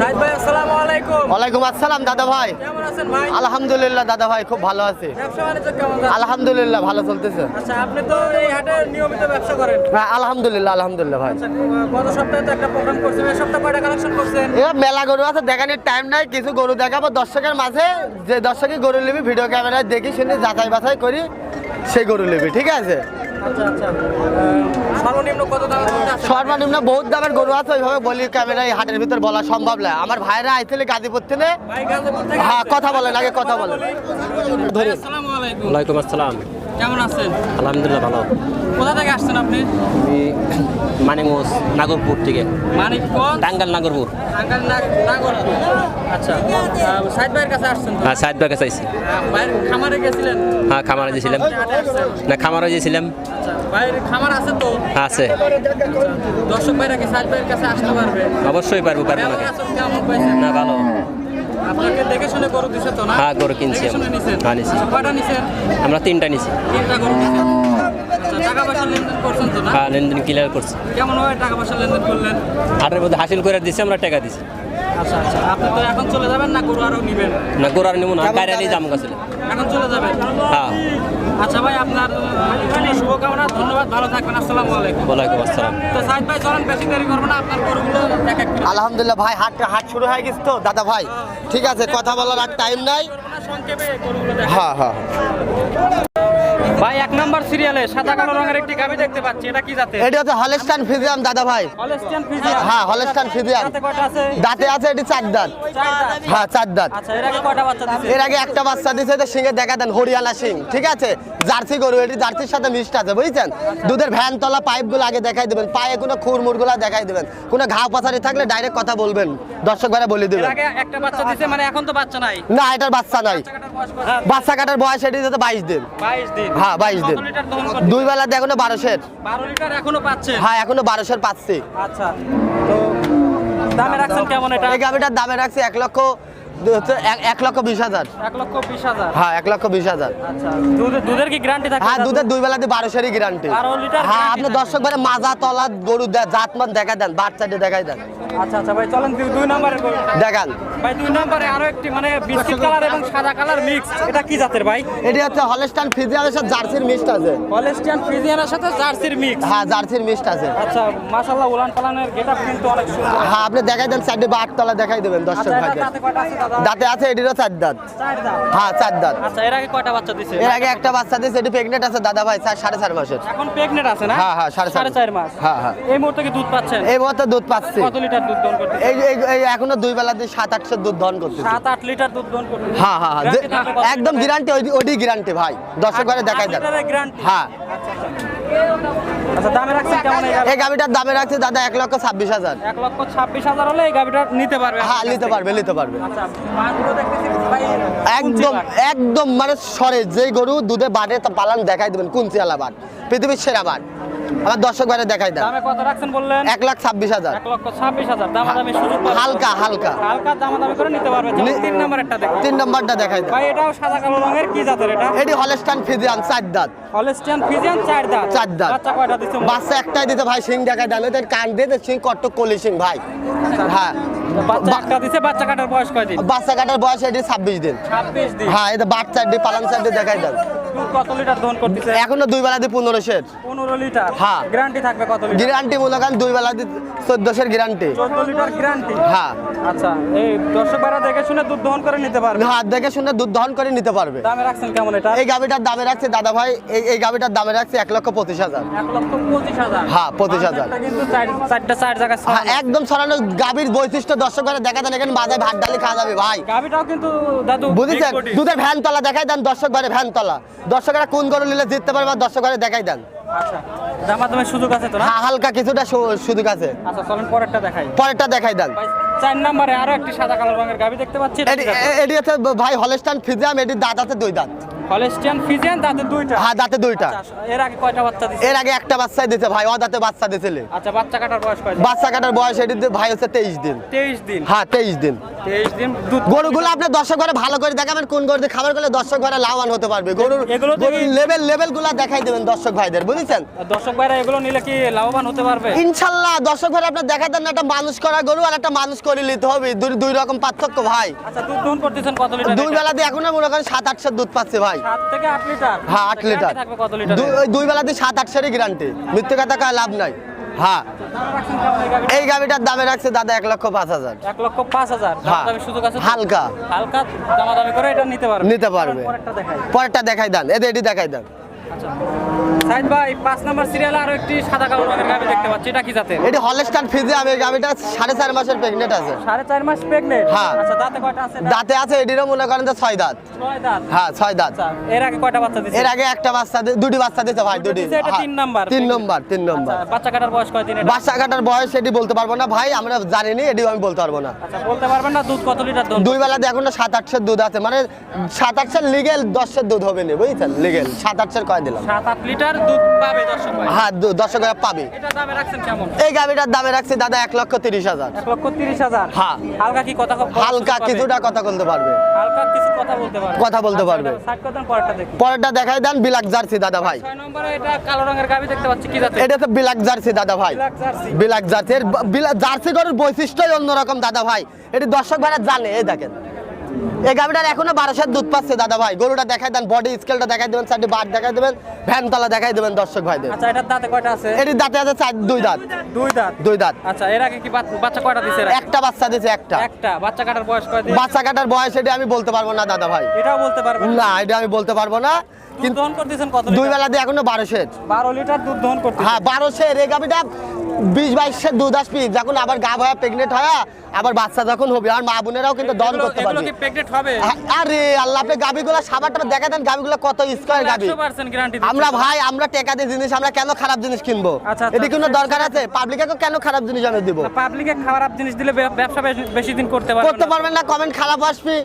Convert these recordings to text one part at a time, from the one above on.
সাইদ ভাই আসসালামু আলাইকুম। ওয়ালাইকুম আসসালাম দাদা ভাই। কেমন আছেন ভাই? আলহামদুলিল্লাহ দাদা ভাই খুব ভালো আছি। ব্যবসা বাণিজ্য কেমন? আলহামদুলিল্লাহ ভালো চলতেছে। আচ্ছা আপনি তো এই হাটে নিয়মিত ব্যবসা করেন। হ্যাঁ আলহামদুলিল্লাহ আলহামদুলিল্লাহ ভাই। আচ্ছা গত সপ্তাহে তো একটা প্রোগ্রাম করছেন এই সপ্তাহে কয়টা কালেকশন করছেন? মেলা গরু আছে দেখানোর টাইম নাই কিছু গরু দেখাবো। দর্শকের মাঝে যে দর্শকই গরু নিবি ভিডিও ক্যামেরায় দেখি শুনে যাচাই বাছাই করি সেই গরু নিবি ঠিক আছে? আচ্ছা আচ্ছা। সর্বনিম্ন বহুত দামের গরু আছে ওইভাবে বলি ক্যামেরা এই হাটের ভিতর বলা সম্ভব না। আমার ভাইরা আইଥିଲେ গাজীপুর থেকে। গাজীপুর থেকে হ্যাঁ কথা বলেন আগে কথা বলেন। ভাই, আসসালামু আলাইকুম। ওয়ালাইকুম আসসালাম। কেমন আছেন? আলহামদুলিল্লাহ ভালো। কোথা থেকে আসছেন আপনি? আমি নাগরপুর থেকে। মানিকগঞ্জ? টাঙ্গাল নাগরপুর। টাঙ্গাইল নাগ- নাগরপুর। আচ্ছা সাইদ ভাইয়ের কাছে আসছেন? হ্যাঁ সাইদ বাগে চাইছি আহ, ভাইয়ের খামারে গেছিলেন? হ্যাঁ খামারে গেছিলাম। না খামারে গেছিলাম। আচ্ছা ভাইয়ের খামার আছে তো? আছে। দর্শক ভাইরা কি সাইদ ভাইয়ের কাছে আসতে পারবে? অবশ্যই পারব পারব না। না ভালো। আপনাকে দেখে শুনে গরু দিছে তো না? হ্যাঁ, গরু কিনছি আমরা। হ্যাঁ, নিছি। আচ্ছা, কয়টা নিছেন? আমরা তিনটা নিছি। তিনটা গরু নিছেন। আচ্ছা টাকা পয়সা লেনদেন করছেন তো না? হ্যাঁ লেনদেন ক্লিয়ার করছি। কেমন হয় টাকা পয়সা লেনদেন করলেন? হাটের মধ্যে হাসিল করে দিছি আমরা টাকা দিছি। আচ্ছা আচ্ছা আপনি তো এখন চলে যাবেন না গরু আরও নিবেন? না গোড়ার নিব না গাড়ি নিয়ে যাব এখন চলে যাবেন? হ্যাঁ। আচ্ছা ভাই আপনার শুভকামনা ধন্যবাদ ভালো থাকবেন আসসালামু আলাইকুম। ওয়ালাইকুম আসসালাম। তো সাইদ ভাই চলেন বেশি দেরি করব না আপনার গরুগুলো এক এক করে আলহামদুলিল্লাহ ভাই হাট হাট শুরু হয়ে গেছে তো। দাদা ভাই ঠিক আছে কথা বলার আর টাইম নাই। হ্যাঁ হ্যাঁ। ভাই এক নম্বর সিরিয়ালে সাদা কালো রঙের একটি গাবি দেখতে পাচ্ছি। এটা কি জাতের? এটি হচ্ছে দাদা ভাই। হ্যাঁ সাথে কয়টা আছে? দাঁতে আছে এটি চার দাঁত। হ্যাঁ চার দাঁত। আচ্ছা এর আগে কয়টা বাচ্চা দিছে? এর আগে একটা বাচ্চা দিছে তো সিংহে দেখা দেন হরিয়ানা সিং ঠিক আছে? জার্সি গরু এটি জার্সির সাথে মিষ্ট আছে বুঝছেন? দুধের ভ্যান তলা পাইপগুলো আগে দেখাই দেবেন পায়ে কোনো খুর মুরগুলা দেখাই দেবেন। কোনো ঘাও পাথারি থাকলে ডাইরেক্ট কথা বলবেন দর্শক ভাইরা বলে দেবেন। আগে একটা বাচ্চা মানে এখন তো বাচ্চা নাই। না এটার বাচ্চা নাই? বাচ্চা কাটার বয়স এটি যাতে বাইশ দিন। 22 দিন। হ্যাঁ, 22 দিন। কত লিটার দহন করতে দুই বেলা এখনও বারোশের 12 লিটার এখনও পাচ্ছে? হ্যাঁ এখনও বারোশের পাচ্ছি। আচ্ছা। তো দামে রাখছেন কেমন এটা? এই গাভিটার দামে রাখছি এক লক্ষ হচ্ছে এক- এক লক্ষ বিশ হাজার। এক লক্ষ বিশ হাজার। হ্যাঁ এক লক্ষ বিশ হাজার। আচ্ছা দুধের দুধের কি গ্যারান্টি থাকে হ্যাঁ দুধের দুই বেলাতে বারোশেরই গ্যারান্টি হ্যাঁ আপনি দর্শক ভাইরা মাজা তলা গরু দেখা দেন বাচ্চাটি দেখাই দেন। আচ্ছা আচ্ছা ভাই চলেন দুই- দুই দেখান। ভাই দুই নম্বরে আরও একটি মানে বিস্কিট কালার এবং সাদা কালার মিক্স এটা কি জাতের ভাই? এটি হচ্ছে সাথে জার্সির মিষ্ট আছে। ফ্রিজিয়ানের সাথে জার্সির মিক্স হ্যাঁ জার্সির মিষ্ট আছে। আচ্ছা মাশাআল্লাহ উলান পালানের গেটআপ কিন্তু অনেক সুন্দর। হ্যাঁ আপনি দেখাই দেন সাইডে বা আটতলা দেখাই দেবেন দর্শক ভাইকে। দাঁতে আছে এটিরও চার দাঁত। হ্যাঁ চার দাঁত। আচ্ছা এর আগে কয়টা বাচ্চা দিছে? এর আগে একটা বাচ্চা দিয়েছে এটি প্রেগনেন্ট আছে দাদা ভাই চার সাড়ে চার মাসের এখন প্রেগনেন্ট আছে না? হ্যাঁ, হ্যাঁ, সাড়ে। সাড়ে চার মাস। হ্যাঁ, হ্যাঁ। এই মুহূর্তে কি দুধ পাচ্ছেন? এই মুহূর্তে দুধ পাচ্ছি। কত লিটার দুধ দহন করতে এই এই- এখনও দুই বেলা দিয়ে সাত আটশো দুধ দহন করতেছে। সাত আট লিটার দুধ দহন করতে হ্যাঁ হ্যাঁ হ্যাঁ। একদম গ্যারান্টি ওইটি গ্যারান্টি ভাই। দর্শক ভাইরা দেখাই দেন গ্যারান্টি হ্যাঁ। আচ্ছা দামে রাখছেন কেমন এই? দামে রাখছি দাদা এক লক্ষ ছাব্বিশ হাজার। এক লক্ষ ছাব্বিশ হাজার হলে এই গাড়িটা নিতে পারবে। হ্যাঁ নিতে পারবে নিতে পারবে। আচ্ছা একদম একদম মানে সরে যে গরু দুধে বাড়ে তা পালান দেখাই দেবেন কুঞ্চিয়ালা বাট পৃথিবীর সেরা বাট আমার দর্শক ভাইরা দেখাই দেন। দামে কত রাখছেন বললেন? এক লাখ ছাব্বিশ হাজার। এক লক্ষ ছাব্বিশ হাজার। দামাদামি সুযোগ পাবেন। হালকা হালকা। হালকা দামাদামি করে নিতে পারবে। চলুন নি- তিন নাম্বার একটা দেখো। তিন নম্বরটা দেখাই দেন। ভাই এটাও সাদা কালো রঙের। কি জাতের এটা? এটি হলেস্টান ফিজিয়ান চার দাঁত। হলস্টিয়ান ফিজিয়ান চার দাঁত। চার দাঁত। বাচ্চা কয়টা দিচ্ছে বাচ্চা একটাই দিতে ভাই সিং দেখাই দেন। এদের কান দিয়ে সিং কট্ট কলি সিং ভাই। হ্যাঁ বাচ্চা একটা দিচ্ছে বাচ্চা কাটার বয়স কয়দিন? বাচ্চা কাটার বয়স এটি ছাব্বিশ দিন। ছাব্বিশ দিন। হ্যাঁ এটা বাচ্চা এটি পালন সাইডে দেখাই দেন। দুধ কত লিটার দহন করতেছে? এখনও দুই বেলা দিয়ে পনেরোশের পনেরো লিটার? হ্যাঁ। গ্যারান্টি থাকবে কত লিটার? গ্যারান্টি মনে করেন দুই বেলা দিয়ে চোদ্দশের গ্যারান্টি চোদ্দ লিটার গ্যারান্টি হ্যাঁ। আচ্ছা এই দর্শক ভাড়া দেখে শুনে দুধ দহন করে নিতে পারবে? হাত দেখে শুনে দুধ দহন করে নিতে পারবে। দামে রাখছেন কেমন এটা? এই গাভিটার দামে রাখছে দাদা ভাই এই এই গাভিটার দামে রাখছে এক লক্ষ পঁচিশ হাজার। এক লক্ষ পঁচিশ হাজার? হ্যাঁ, 25,000 বাজারটা কিন্তু চারটা চার জায়গায় হ্যাঁ একদম সরানো গাভীর বৈশিষ্ট্য দর্শক ভাইরা দেখা দেন এখানে বাজায় ভাত ডালি খাওয়া যাবে ভাই। গাভিটাও কিন্তু দাদু বুঝেছেন? দুধের ভ্যান তলা দেখাই দেন দর্শক ভাইরে ভ্যান তলা দর্শকেরা কোন গরু নিলে জিততে পারবে বা দর্শকরা দেখাই দেন। আচ্ছা দামাদামের সুযোগ আছে তো না? হালকা কিছুটা সুযোগ আছে। আচ্ছা চলেন পরেরটা দেখাই। পরেরটা দেখাই দেন। চার নম্বরে আরও একটি সাদা কালো রঙের দেখতে পাচ্ছি এটি এটি হচ্ছে ভাই হলেস্টান ফিজাম এটির দাঁত আছে দুই দাঁত। হলেস্টিয়ান ফিজিয়ান তাতে দুইটা। হ্যাঁ দাঁতে দুইটা। আচ্ছা, এর আগে কয়টা বাচ্চা দিছে? এর আগে একটা দিতে ভাই ও দাঁতে বাচ্চা দিছিলে। আচ্ছা বাচ্চা কাটার বয়স কয়দিন? বাচ্চা কাটার বয়স এটি ভাই হচ্ছে তেইশ দিন। তেইশ দিন। হ্যাঁ দিন। তেইশ দিন দুধ গরুগুলো আপনি দর্শক ঘরে ভালো করে দেখাবেন কোন খাবার করলে দর্শক ঘরে লাভবান হতে পারবে। গরুর গরুর লেভেল লেভেলগুলা দেখাই দেবেন দর্শক ভাইদের বুঝেছেন? দর্শক ভাইরা এগুলো নিলে কি লাভবান হতে পারবে? ইনশাল্লাহ দর্শক দেন না একটা মানুষ করা গরু আর একটা মানুষ করে নিতে হবে। দুই দুই রকম পার্থক্য ভাই। আচ্ছা দুধ দহন করতেছেন কত লিটার দুই এটা? বেলা দিয়ে এখন মনে করেন সাত আটশো দুধ পাচ্ছে ভাই। আট লিটার। হ্যাঁ আট লিটার। দুই- সাত গ্যারান্টি মৃত্যু কথা লাভ নাই। হ্যাঁ। এই গাড়িটার দামে রাখছে দাদা এক লক্ষ পাঁচ হাজার। এক লক্ষ পাঁচ হাজার। হ্যাঁ। হালকা। হালকা দামাদামি করে এটা নিতে পারবে। নিতে পারবে। পরেরটা দেখাই। পরেরটা দেখাই দেন। এদের এটি দেখাই দেন। আচ্ছা। সাইদ ভাই পাঁচ নাম্বার সিরিয়ালে আরও একটি সাদা কালো রঙের গাবি দেখতে পাচ্ছি। এটা কি জাতের? এটি আমি সাড়ে চার মাসের প্রেগনেন্ট আছে। সাড়ে চার মাস প্রেগনেন্ট হ্যাঁ। আচ্ছা দাঁতে কয়টা আছে? দাঁতে আছে এটিরও মনে করেন যে ছয় দাঁত। ছয় দাঁত? হ্যাঁ ছয় দাঁত। আচ্ছা এর আগে কয়টা বাচ্চা দিছে? এর আগে একটা বাচ্চা দুটি বাচ্চা ভাই দুটি এটা তিন নাম্বার। তিন নম্বর তিন নম্বর। বাচ্চা কাটার বয়স কয়দিন এটা? বাচ্চা কাটার বয়স এটি বলতে পারব না ভাই আমরা এটিও আমি বলতে পারব না। আচ্ছা বলতে পারবেন না দুধ কত লিটার দুধ দুই বেলা এখন সাত আটশের দুধ আছে। মানে সাত আটশের লিগেল দশের দুধ হবে না বুঝছেন? লিগেল সাত আটশের কয় দিলাম? সাত আট লিটার দুধ পাবে দর্শক ভাই? হ্যাঁ দু- দর্শক ভাই পাবে। এটা দামে রাখছেন কেমন? এই দামে রাখছি দাদা এক লক্ষ তিরিশ হাজার। এক লক্ষ তিরিশ হাজার? হ্যাঁ। হালকা কি কথা হালকা কিছুটা কথা বলতে পারবে। হালকা কিছু কথা বলতে পারবে। কথা বলতে পারবে। পরেরটা দেখাই দেন বিলাক জার্সি দাদা ভাই। এটা কালো রঙের গাবি দেখতে পাচ্ছি কি জাতের? এটা তো বিলাক জার্সি দাদা ভাই। বিলাক জার্সি এর জার্সি গরুর বৈশিষ্ট্যই অন্যরকম দাদা ভাই। এটি দর্শক ভাইরা জানে এই দেখেন। এই গাভিটার এখনও বারোশোর দুধ পাচ্ছে দাদা ভাই। গরুটা দেখাই দেন বডি স্কেলটা দেখাই দেবেন দেখাই দেবেন দেখাই দেবেন দর্শক ভাইদের। আচ্ছা এটার দাঁতে কয়টা আছে? এটি দাঁতে আছে চার দুই দাঁত। দুই দাঁত? দুই দাঁত। আচ্ছা এর আগে কি বাচ্চা কয়টা দিছে একটা বাচ্চা দিয়েছে একটা। একটা। বাচ্চা কাটার বয়স কয়দিন বাচ্চা কাটার বয়স এটি আমি বলতে পারব না দাদা ভাই। এটাও বলতে পারবেন না? এটা আমি বলতে পারব না। দুধ কিন্তু দহন করতেছেন কত দুই বেলা দিয়ে এখনও বারোশের বারো লিটার দুধ দহন করতে হ্যাঁ বারোশের এই গাভিটা বিশ বাইশের দুধ আসবি যখন আবার গা ভয়া প্রেগনেন্ট হয় আবার বাচ্চা যখন হবে আর মা বোনেরাও কিন্তু দন করতে পারবে। আরে আল্লাহ আপনি গাভিগুলো সাবারটা দেখা দেন গাভিগুলো কত স্কোয়ার গাভি। আমরা ভাই আমরা টেকা দিয়ে জিনিস আমরা কেন খারাপ জিনিস কিনবো? আচ্ছা, আচ্ছা। এটি কোনো দরকার আছে? পাবলিকে কেন খারাপ জিনিস আমি দিব? পাবলিকে খারাপ জিনিস দিলে ব্যবসা বেশি- বেশি দিন করতে পারবে করতে পারবেন না কমেন্ট খারাপ আসবি।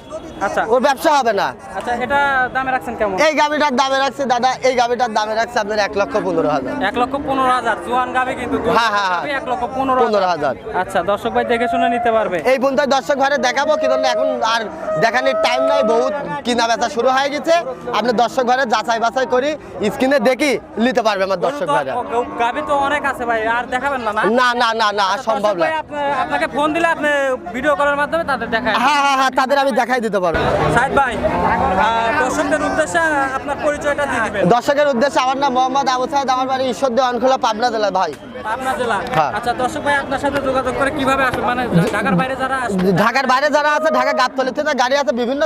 আচ্ছা। ওর ব্যবসা হবে না। আচ্ছা এটা দামে রাখছেন কেমন? এই দামে রাখছি দাদা এই দামে রাখছি আপনার এক লক্ষ পনেরো হাজার। এক লক্ষ পনেরো হাজার। জোয়ান গাবে কিন্তু হ্যাঁ, হ্যাঁ, হ্যাঁ। এক লক্ষ পনেরো পনেরো হাজার। আচ্ছা দর্শক ভাই দেখে শুনে নিতে পারবে। এই পর্যন্ত দর্শক দেখাবো কিন্তু এখন আর দেখানোর টাইম নাই বহুত কিনা বেচা শুরু হয়ে গেছে। আপনি দর্শক ঘরে যাচাই বাছাই করি স্ক্রিনে দেখি নিতে পারবে আমার দর্শক ঘরে গাবি তো অনেক আছে ভাই আর দেখাবেন না না? না না না আচ্ছা, সম্ভব না। আপনাকে ফোন দিলে আপনি ভিডিও কলের মাধ্যমে তাদের দেখায়। হ্যাঁ হ্যাঁ হ্যাঁ তাদের আমি দেখাই দিতে পারব। সাইদ ভাই দর্শকদের উদ্দেশ্যে আপনার পরিচয়টা দিয়ে দিবেন। দর্শকের উদ্দেশ্যে আমার নাম মোহাম্মদ আবু সাহেদ আমার বাড়ি ঈশ্বরদী অনখোলা পাবনা জেলা ভাই। পাবনা জেলা। হ্যাঁ। আচ্ছা দর্শক ভাই আপনার সাথে যোগাযোগ করে কীভাবে আসবে মানে ঢাকার বাইরে যারা আসবে ঢাকার বাইরে যারা আছে ঢাকা গাবতলিতে তো গাড়ি আছে বিভিন্ন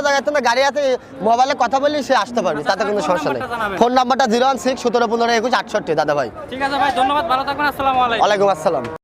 গাড়ি আছে মোবাইলে কথা বলি সে আসতে পারবে তাতে কোনো ফোন সমস্যা নেই। নাম্বারটা জানাবেন। ফোন নাম্বারটা জিরো ওয়ান সিক্স সতেরো পনেরো একুশ আটষট্টি দাদা ভাই। ঠিক আছে ভাই ধন্যবাদ ভালো থাকবেন আসসালামু আলাইকুম। ওয়ালাইকুম আসসালাম।